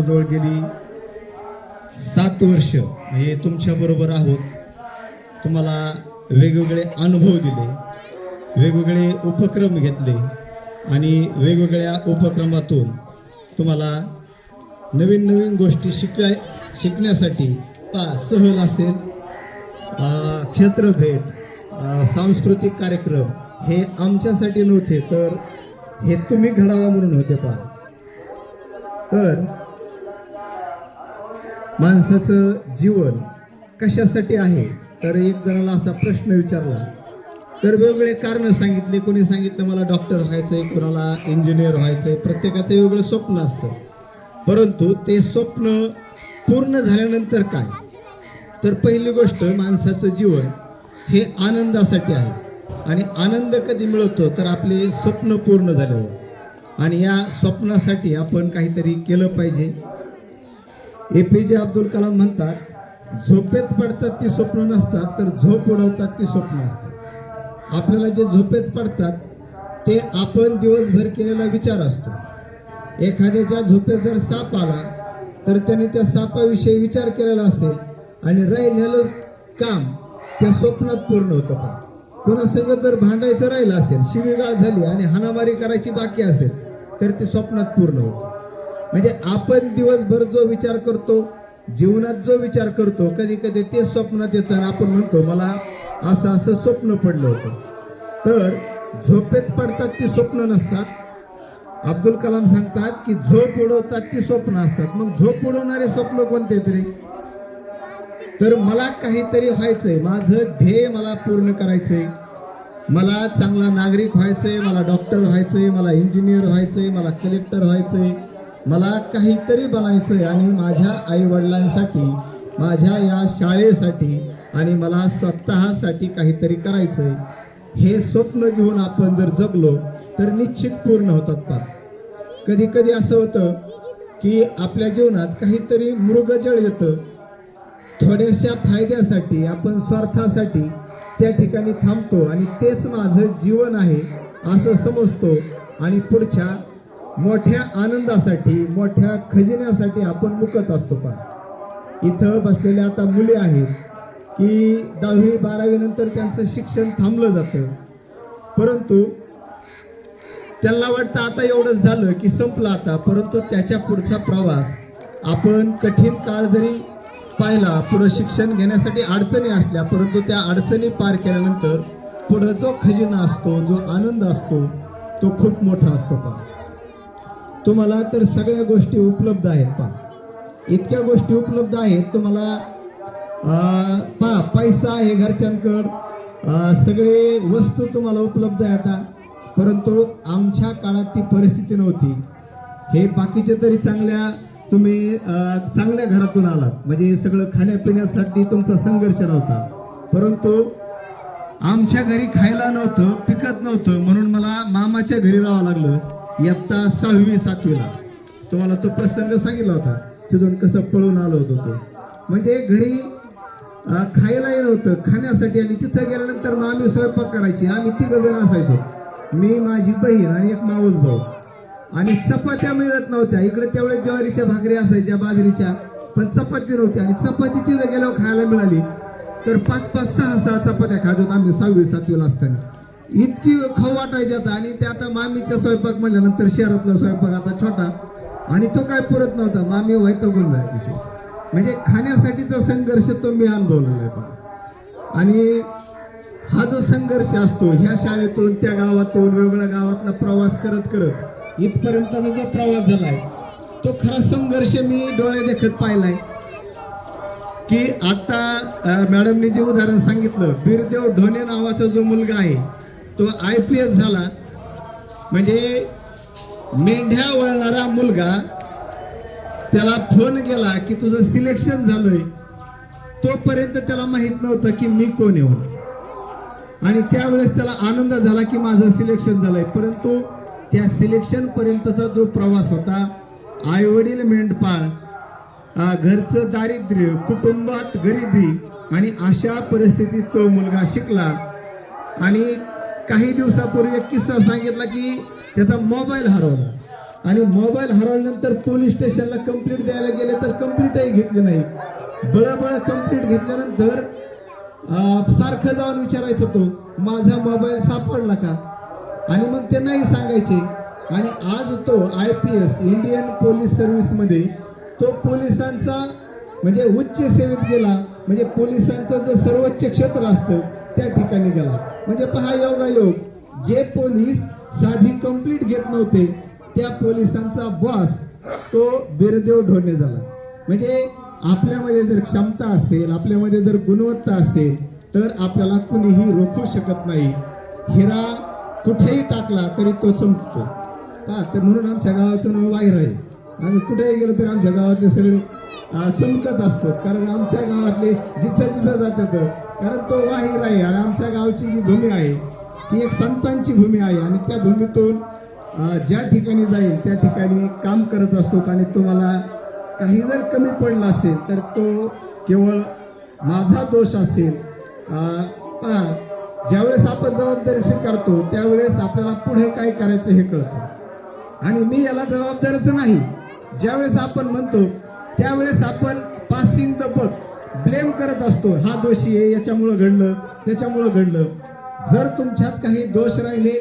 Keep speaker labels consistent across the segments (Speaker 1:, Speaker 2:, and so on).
Speaker 1: जवळ गेली सात वर्ष. हे तुमच्या बरोबर आहोत. तुम्हाला वेगवेगळे अनुभव दिले वेगवेगळे उपक्रम घेतले आणि वेगवेगळ्या उपक्रमातून तुम्हाला नवीन नवीन गोष्टी शिकाय शिकण्यासाठी पा सहल असेल क्षेत्रभेट सांस्कृतिक कार्यक्रम हे आमच्यासाठी नव्हते तर हे तुम्ही घडावा म्हणून होते पा तर माणसाचं जीवन कशासाठी आहे? तर एक जणाला असा प्रश्न विचारला. तर वेगवेगळे कारणं सांगितले. कोणी सांगितलं मला डॉक्टर व्हायचंय कोणाला इंजिनियर व्हायचंय. प्रत्येकाचं वेगळं स्वप्न असतं. परंतु ते स्वप्न पूर्ण झाल्यानंतर काय? तर पहिली गोष्ट माणसाचं जीवन हे आनंदासाठी आहे. आणि आनंद कधी मिळवतो तर आपले स्वप्न पूर्ण झाल्यावर. आणि या स्वप्नासाठी आपण काहीतरी केलं पाहिजे. ए पी जे अब्दुल कलाम म्हणतात झोपेत पडतात ती स्वप्न नसतात तर झोप उडवतात ती स्वप्न असतात. आपल्याला जे झोपेत पडतात ते आपण दिवसभर केलेला विचार असतो. एखाद्याच्या झोपेत जर साप आला तर त्याने त्या सापाविषयी विचार केलेला असेल आणि राहिलेलं काम त्या स्वप्नात पूर्ण होतं का? कोणासंगत जर भांडायचं राहिलं असेल शिवीगाळ झाली आणि हाणामारी करायची बाकी असेल तर ते स्वप्नात पूर्ण होतं. म्हणजे आपण दिवसभर जो विचार करतो जीवनात जो विचार करतो कधी कधी ते स्वप्नात येतं आणि आपण म्हणतो मला असं असं स्वप्न पडलं होतं. तर झोपेत पडतात ती स्वप्न नसतात. अब्दुल कलाम सांगतात की झोप उडवतात ती स्वप्न असतात. मग झोप उडवणारे स्वप्न कोणते तरी? तर मला काहीतरी व्हायचंय. माझं ध्येय मला पूर्ण करायचंय. मला चांगला नागरिक व्हायचंय मला डॉक्टर व्हायचंय मला इंजिनियर व्हायचंय मला कलेक्टर व्हायचंय. मला काहीतरी बनायचं आहे आणि माझ्या आईवडिलांसाठी माझ्या या शाळेसाठी आणि मला स्वतःसाठी काहीतरी करायचं आहे हे स्वप्न घेऊन आपण जर जगलो तर निश्चित पूर्ण होतात पा कधी कधी असं होतं की आपल्या जीवनात काहीतरी मृगजळ येतं. थोड्याशा फायद्यासाठी आपण स्वार्थासाठी त्या ठिकाणी थांबतो आणि तेच माझं जीवन आहे असं समजतो. आणि पुढच्या मोठ्या आनंदासाठी मोठ्या खजिन्यासाठी आपण मुकत असतो पा इथं बसलेल्या आता मुली आहेत की दहावी बारावी नंतर त्यांचं शिक्षण थांबलं जातं. परंतु त्यांना वाटतं आता एवढंच झालं की संपलं आता परंतु त्याच्या पुढचा प्रवास आपण कठीण काळ जरी पाहिला पुढं शिक्षण घेण्यासाठी अडचणी असल्या परंतु त्या अडचणी पार केल्यानंतर पुढं जो खजिना असतो जो आनंद असतो तो खूप मोठा असतो पा तुम्हाला तर सगळ्या गोष्टी उपलब्ध आहेत पा इतक्या गोष्टी उपलब्ध आहेत तुम्हाला पा पैसा आहे घरच्यांकड. सगळे वस्तू तुम्हाला उपलब्ध आहे आता. परंतु आमच्या काळात ती परिस्थिती नव्हती. हे बाकीचे तरी चांगल्या तुम्ही चांगल्या घरातून आलात. म्हणजे सगळं खाण्यापिण्यासाठी तुमचा संघर्ष नव्हता. परंतु आमच्या घरी खायला नव्हतं पिकत नव्हतं. म्हणून मला मामाच्या घरी राहावं लागलं. इयत्ता सहावी सातवीला. तुम्हाला तो प्रसंग सांगितला होता. तिथून कसं पळून आलो होतो तो. म्हणजे घरी खायलाही नव्हतं खाण्यासाठी. आणि तिथं गेल्यानंतर मग आम्ही स्वयंपाक करायची. आम्ही तिघं जण असायचो. मी माझी बहीण आणि एक माऊस भाऊ. आणि चपात्या मिळत नव्हत्या. इकडे तेवढ्या ज्वारीच्या भाकरी असायच्या बाजरीच्या. पण चपाती नव्हती. आणि चपाती तिथं गेल्यावर खायला मिळाली. तर पाच पाच सहा सहा चपात्या खात होत आम्ही सहावी सातवीला असताना. इतकी खाऊ वाटायची आता. आणि ते आता मामीचा स्वयंपाक म्हणल्यानंतर शहरातला स्वयंपाक आता छोटा. आणि तो काय पुरत नव्हता. मामी वैतगून जायची शेवटी. म्हणजे खाण्यासाठीचा संघर्ष तो मी अनुभवलेला आहे पहा. आणि हा जो संघर्ष असतो ह्या शाळेतून त्या गावातून वेगवेगळ्या गावातला प्रवास करत करत इथपर्यंतचा जो प्रवास झालाय तो खरा संघर्ष मी डोळे देखत पाहिलाय की आता मॅडमने मॅडमनी जे उदाहरण सांगितलं बिरदेव ढोणे नावाचा जो मुलगा आहे तो आय पी एस झाला. म्हणजे मेंढ्या वळणारा मुलगा त्याला फोन गेला की तुझं सिलेक्शन झालंय. तोपर्यंत त्याला माहीत नव्हतं की मी कोण आहे आणि त्यावेळेस त्याला आनंद झाला की माझं सिलेक्शन झालंय. परंतु त्या सिलेक्शन पर्यंतचा जो प्रवास होता आई वडील मेंढपाळ घरचं दारिद्र्य कुटुंबात गरिबी आणि अशा परिस्थितीत तो मुलगा शिकला. आणि काही दिवसापूर्वी एक किस्सा सांगितला की त्याचा मोबाईल हरवला. आणि मोबाईल हरवल्यानंतर पोलीस स्टेशनला कंप्लीट द्यायला गेले तर कंप्लीटही घेतली नाही. बळबळ कंप्लीट घेतल्यानंतर सारखं जाऊन विचारायचं तो माझा मोबाईल सापडला का? आणि मग ते नाही सांगायचे. आणि आज तो I P S Indian police सर्व्हिसमध्ये तो पोलिसांचा म्हणजे उच्च सेवेत गेला. म्हणजे पोलिसांचं जे सर्वोच्च क्षेत्र असतं त्या ठिकाणी गेला. म्हणजे पहा योगायोग. जे पोलीस साधी कंप्लीट घेत नव्हते त्या पोलिसांचा बॉस तो बिरदेव ढोणे झाला. म्हणजे आपल्यामध्ये जर क्षमता असेल आपल्यामध्ये जर गुणवत्ता असेल तर आपल्याला कुणीही रोखू शकत नाही. हिरा कुठेही टाकला तरी तो चमकतो. हा तर म्हणून आमच्या गावाचं नाव बाहेर आहे. आम्ही कुठेही गेलो तरी आमच्या गावातले सगळे चमकत असतो कारण आमच्या गावातले जिथं जिथं जातात कारण तो वाहीर आहे आणि आमच्या गावची जी भूमी आहे ती एक संतांची भूमी आहे. आणि त्या भूमीतून ज्या ठिकाणी जाईल त्या ठिकाणी काम करत असतो. आणि तुम्हाला काही जर कमी पडला असेल तर तो केवळ माझा दोष असेल. पहा ज्यावेळेस आपण जबाबदारी स्वीकारतो त्यावेळेस आपल्याला पुढे काय करायचं हे कळतं. आणि मी याला जबाबदारीच नाही. ज्यावेळेस आपण म्हणतो त्यावेळेस आपण पासिंग द बक ब्लेम करत असतो. हा दोषी आहे याच्यामुळं घडलं त्याच्यामुळं घडलं. जर तुमच्यात काही दोष राहिले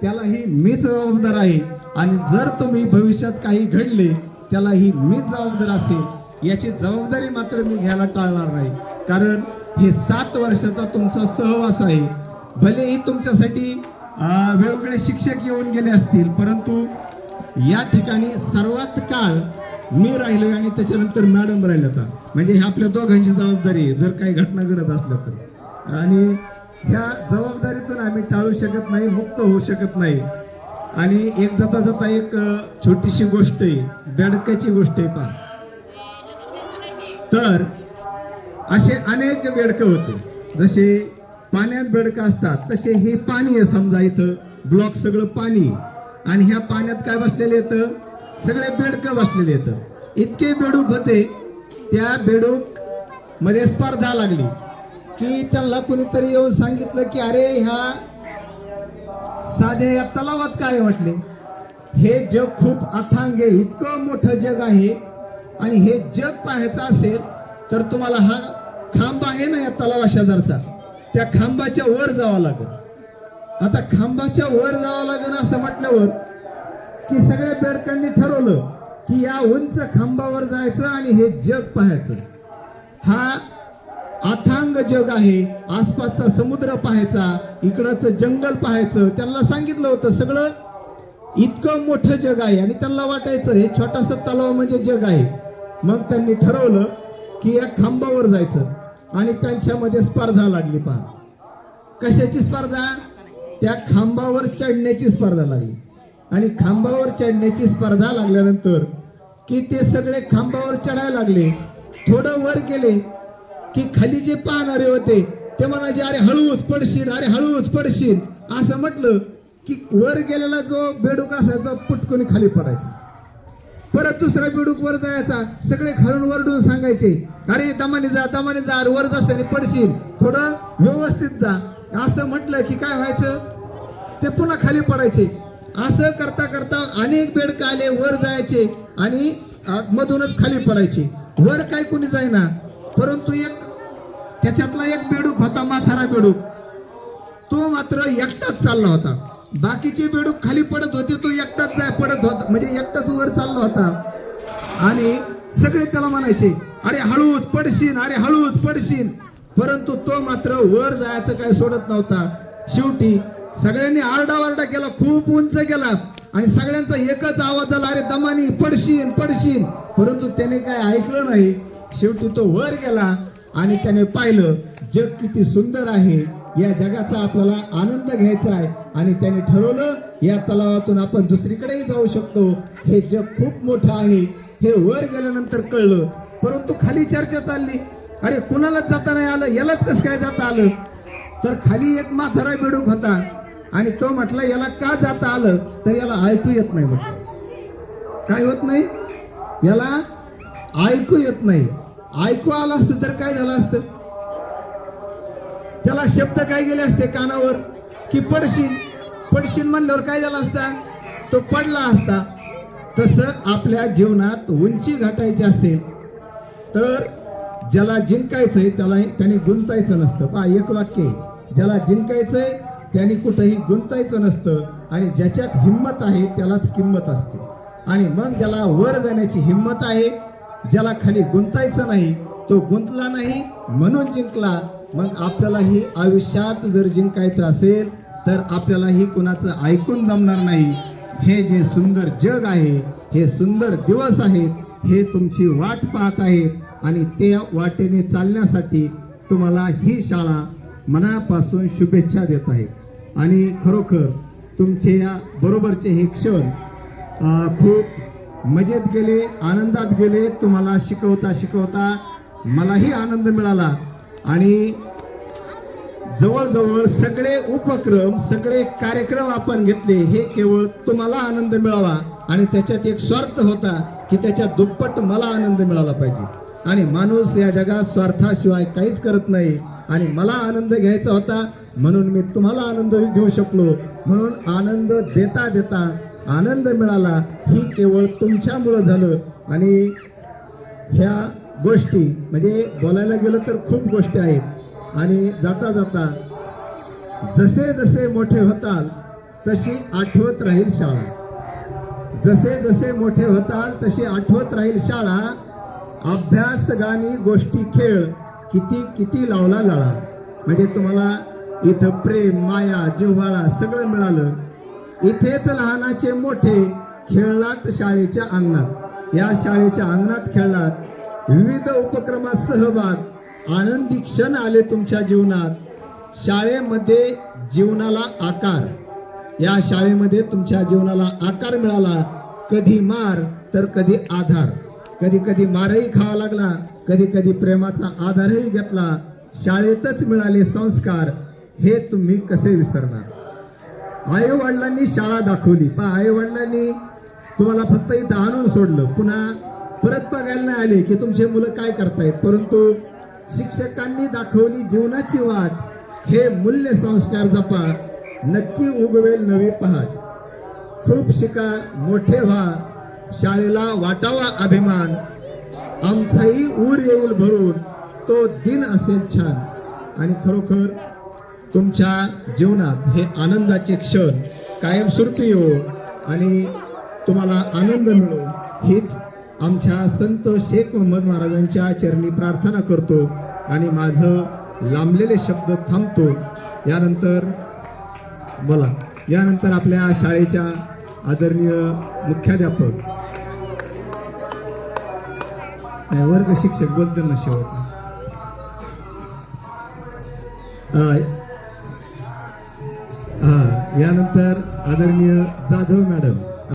Speaker 1: त्यालाही मीच जबाबदार आहे. आणि जर तुम्ही भविष्यात काही घडले त्यालाही मीच जबाबदार असेल. याची जबाबदारी मात्र मी घ्यायला टाळणार नाही. कारण हे सात वर्षाचा तुमचा सहवास आहे. भलेही तुमच्यासाठी वेगवेगळे शिक्षक येऊन गेले असतील परंतु या ठिकाणी सर्वात काळ मी राहिलो आणि त्याच्यानंतर मॅडम राहिल्या होता म्हणजे ह्या आपल्या दोघांची जबाबदारी आहे. जर काही घटना घडत असल्या तर. आणि ह्या जबाबदारीतून आम्ही टाळू शकत नाही मुक्त होऊ शकत नाही. आणि एक जाता जाता एक छोटीशी गोष्ट आहे. बेडक्याची गोष्ट आहे पहा. तर असे अनेक बेडकं होते. जसे पाण्यात बेडकं असतात तसे हे पाणी आहे समजा इथं. ब्लॉक सगळं पाणी आहे. आणि ह्या पाण्यात काय बसलेले येतं? सगळे बेडकं बसलेले येतं. इतके बेडूक होते त्या बेडूकमध्ये स्पर्धा लागली. की त्यांना कोणीतरी येऊन सांगितलं की अरे ह्या साध्या या तलावात काय म्हटले. हे जग खूप अथांग आहे इतकं मोठं जग आहे आणि हे जग पाहायचं असेल तर तुम्हाला हा खांब आहे ना या तलावा शेजारचा? त्या खांबाच्या वर जावं लागेल. आता खांबाच्या वर जावं लागेल असं म्हटल्यावर की सगळ्या बेडकांनी ठरवलं की या उंच खांबावर जायचं आणि हे जग पाहायचं. हा अथांग जग आहे आसपासचा समुद्र पाहायचा इकडचं जंगल पाहायचं. त्यांना सांगितलं होतं सगळं इतकं मोठं जग आहे. आणि त्यांना वाटायचं हे छोटासा तलाव म्हणजे जग आहे. मग त्यांनी ठरवलं की या खांबावर जायचं. आणि त्यांच्यामध्ये स्पर्धा लागली पहा. कशाची स्पर्धा? त्या खांबावर चढण्याची स्पर्धा लागली. आणि खांबावर चढण्याची स्पर्धा लागल्यानंतर की ते सगळे खांबावर चढायला लागले थोडं वर गेले की खाली जे पाहणारे होते ते म्हणायचे अरे हळूच पडशील अरे हळूच पडशील. असं म्हटलं की वर गेलेला जो बेडूक असायचा पुटकून खाली पडायचा. परत दुसरा बेडूक वर जायचा सगळे खालून वरडून सांगायचे अरे दमाने जा दमाने जा अरे वर जास्त पडशील थोडं व्यवस्थित जा. असं म्हटलं की काय व्हायचं? ते पुन्हा खाली पडायचे. असं करता करता अनेक बेडक आले वर जायचे आणि मधूनच खाली पडायचे. वर काय कोणी जाईना परंतु एक त्याच्यातला एक बेडूक होता माथारा बेडूक. तो मात्र एकटाच चालला होता. बाकीचे बेडूक खाली पडत होते तो एकटाच जाय पडत होता. म्हणजे एकटाच वर चालला होता. आणि सगळे त्याला म्हणायचे अरे हळूच पडशीन अरे हळूच पडशीन. परंतु तो मात्र वर जायचं काय सोडत नव्हता. शेवटी सगळ्यांनी आरडाओरडा केला खूप उंच गेला आणि सगळ्यांचा एकच आवाज झाला अरे दमानी पडशीन पडशीन. परंतु त्याने काय ऐकलं नाही. शेवटी तो वर गेला आणि त्याने पाहिलं जग किती सुंदर आहे. या जगाचा आपल्याला आनंद घ्यायचा आहे. आणि त्याने ठरवलं या तलावातून आपण दुसरीकडेही जाऊ शकतो. हे जग खूप मोठं आहे. हे वर गेल्यानंतर कळलं. परंतु खाली चर्चा चालली. अरे कुणालाच जाता नाही आलं यालाच कसं काय जाता आलं? तर खाली एक म्हातारा बेडूक होता. आणि तो म्हटला याला का जाता आलं? तर याला ऐकू येत नाही म्हटलं. काय होत नाही? याला ऐकू येत नाही. ऐकू आलं असतं तर काय झालं असतं? त्याला शब्द काय गेले असते कानावर? की पडशील? पडशील म्हणल्यावर काय झालं असता? तो पडला असता. तसं आपल्या जीवनात उंची गाठायची असेल तर ज्याला जिंकायचंय त्याला त्यांनी गुंतायचं नसतं. पहा एक वाक्य ज्याला जिंकायचंय त्यांनी कुठंही गुंतायचं नसतं आणि ज्याच्यात हिंमत आहे त्यालाच किंमत असते. आणि मग ज्याला वर जाण्याची हिंमत आहे ज्याला खाली गुंतायचं नाही तो गुंतला नाही म्हणून जिंकला. मग आपल्यालाही आयुष्यात जर जिंकायचं असेल तर आपल्यालाही कुणाचं ऐकून जमणार नाही. हे जे सुंदर जग आहे हे सुंदर दिवस आहेत हे तुमची वाट पाहत आहेत. आणि त्या वाटेने चालण्यासाठी तुम्हाला ही शाळा मनापासून शुभेच्छा देत आहे. आणि खरोखर तुमचे या बरोबरचे हे क्षण खूप मजेत गेले आनंदात गेले तुम्हाला शिकवता शिकवता मलाही आनंद मिळाला. आणि जवळजवळ सगळे उपक्रम सगळे कार्यक्रम आपण घेतले हे केवळ तुम्हाला आनंद मिळावा. आणि त्याच्यात एक स्वार्थ होता की त्याच्या दुप्पट मला आनंद मिळाला पाहिजे. आणि माणूस या जगात स्वार्थाशिवाय काहीच करत नाही. आणि मला आनंद घ्यायचा होता म्हणून मी तुम्हाला आनंद देऊ शकलो. म्हणून आनंद देता देता आनंद मिळाला. ही केवळ तुमच्यामुळं झालं. आणि ह्या गोष्टी म्हणजे बोलायला गेलं तर खूप गोष्टी आहेत. आणि जाता जाता जसे जसे मोठे होताल तशी आठवत राहील शाळा. जसे जसे मोठे होताल तशी आठवत राहील शाळा. अभ्यास गाणी गोष्टी खेळ किती किती लावला लळा म्हणजे तुम्हाला इथं प्रेम माया जिव्हाळा सगळं मिळालं. इथेच लहानाचे मोठे खेळलात शाळेच्या अंगणात. या शाळेच्या अंगणात खेळलात. विविध उपक्रमात सहभाग. आनंदी क्षण आले तुमच्या जीवनात. शाळेमध्ये जीवनाला आकार. या शाळेमध्ये तुमच्या जीवनाला आकार मिळाला. कधी मार तर कधी आधार. कधी कधी मारही खावा लागला कधी कधी प्रेमाचा आधारही घेतला. शाळेतच मिळाले संस्कार हे तुम्ही कसे विसरणार? आई वडिलांनी शाळा दाखवली. पहा आई वडिलांनी तुम्हाला फक्त इथं आणून सोडलं. पुन्हा परत बघायला नाही आले की तुमचे मुलं काय करतायत. परंतु शिक्षकांनी दाखवली जीवनाची वाट. हे मूल्य संस्कार जपा. नक्की उगवेल नवी पहाट. खूप शिका मोठे व्हा. शाळेला वाटावा अभिमान. आमचाही ऊर येऊल भरून. तो दिन असेल छान. आणि खरोखर तुमच्या जीवनात हे आनंदाचे क्षण कायमस्वरूपी हो आणि तुम्हाला आनंद मिळो. हीच आमच्या संत शेख मोहम्मद महाराजांच्या चरणी प्रार्थना करतो आणि माझं लांबलेले शब्द थांबतो. यानंतर बोला. यानंतर आपल्या शाळेच्या आदरणीय मुख्याध्यापक वर्ग शिक्षकबद्दल नशे होते हा यानंतर आदरणीय जाधव मॅडम.